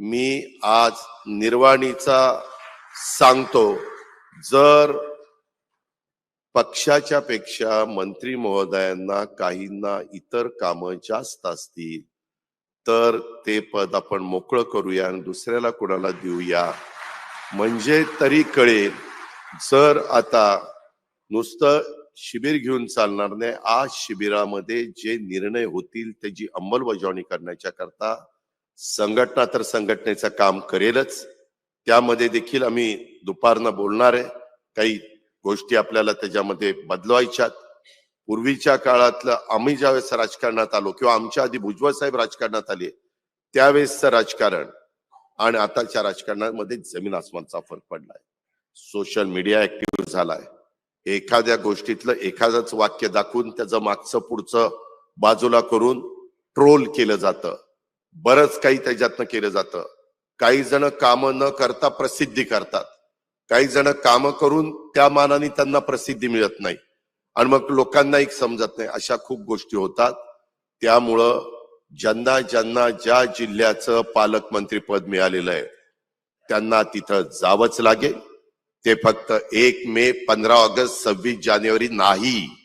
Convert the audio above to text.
मी आज निर्वाणीचा सांगतो. जर पक्षाच्या पेक्षा मंत्री महोदयांना काहींना इतर कामं जास्त असतील तर ते पद आपण मोकळं करूया आणि दुसऱ्याला कोणाला देऊया? म्हणजे तरी कळेल जर आता नुसतं शिबिर घेऊन चालणार नाही आज शिबिरामध्ये जे निर्णय होतील त्याची अंमलबजावणी करण्याच्या करता संघटना तर संघटनेचं काम करेलच. त्यामध्ये देखील आम्ही दुपारनं बोलणार आहे. काही गोष्टी आपल्याला त्याच्यामध्ये बदलवायच्यात. पूर्वीच्या काळातलं आम्ही ज्यावेळेस राजकारणात आलो किंवा आमच्या आधी भुजबळ साहेब राजकारणात आले त्यावेळेसचं राजकारण आणि आताच्या राजकारणामध्ये जमीन आसमानचा फरक पडलाय. सोशल मीडिया ऍक्टिव्ह झालाय. एखाद्या गोष्टीतलं एखादंच वाक्य दाखवून त्याचं मागचं पुढचं बाजूला करून ट्रोल केलं जातं. बरंच काही त्याच्यातनं केलं जातं. काही जण कामं न करता प्रसिद्धी करतात. काही जण कामं करून त्या मानाने त्यांना प्रसिद्धी मिळत नाही. आणि मग लोकांना एक समजत नाही अशा खूप गोष्टी होतात. त्यामुळं ज्यांना ज्यांना ज्या जिल्ह्याचं पालकमंत्री पद मिळालेलं आहे त्यांना तिथं जावंच लागेल. ते फक्त एक मे पंधरा ऑगस्ट सव्वीस जानेवारी नाही.